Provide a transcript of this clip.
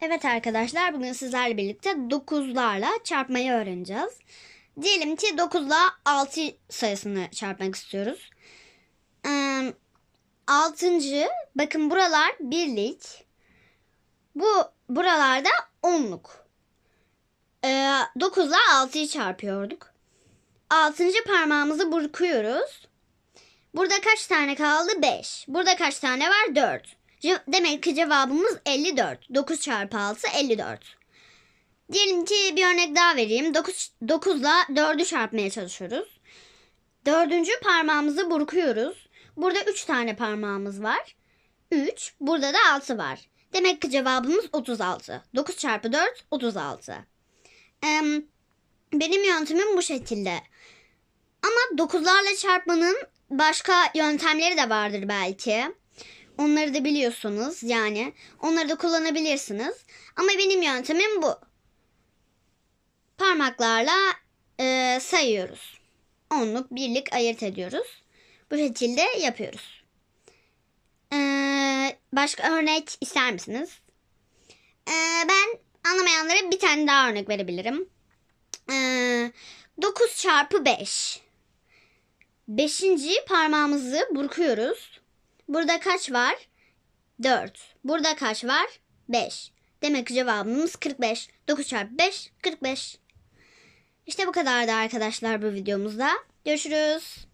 Evet arkadaşlar bugün sizlerle birlikte 9'larla çarpmayı öğreneceğiz. Diyelim ki 9 ile 6 sayısını çarpmak istiyoruz. Ee, 6. bakın buralar birlik. Bu buralarda onluk. Ee, 9 ile 6'yı çarpıyorduk. 6. parmağımızı burkuyoruz. Burada kaç tane kaldı? 5. Burada kaç tane var? 4. Demek ki cevabımız 54. 9 çarpı 6 54. Diyelim ki bir örnek daha vereyim. 9, 9 ile 4'ü çarpmaya çalışıyoruz. Dördüncü parmağımızı burkuyoruz. Burada 3 tane parmağımız var. 3. Burada da 6 var. Demek ki cevabımız 36. 9 çarpı 4 36. Em, benim yöntemim bu şekilde. Ama 9'larla çarpmanın başka yöntemleri de vardır belki. Onları da biliyorsunuz yani. Onları da kullanabilirsiniz. Ama benim yöntemim bu. Parmaklarla e, sayıyoruz. Onluk, birlik ayırt ediyoruz. Bu şekilde yapıyoruz. E, başka örnek ister misiniz? E, ben anlamayanlara bir tane daha örnek verebilirim. E, 9 çarpı 5. Beşinci parmağımızı burkuyoruz. Burada kaç var? 4. Burada kaç var? 5. Demek cevabımız 45. 9 çarpı 5 45. İşte bu kadardı arkadaşlar bu videomuzda. Görüşürüz.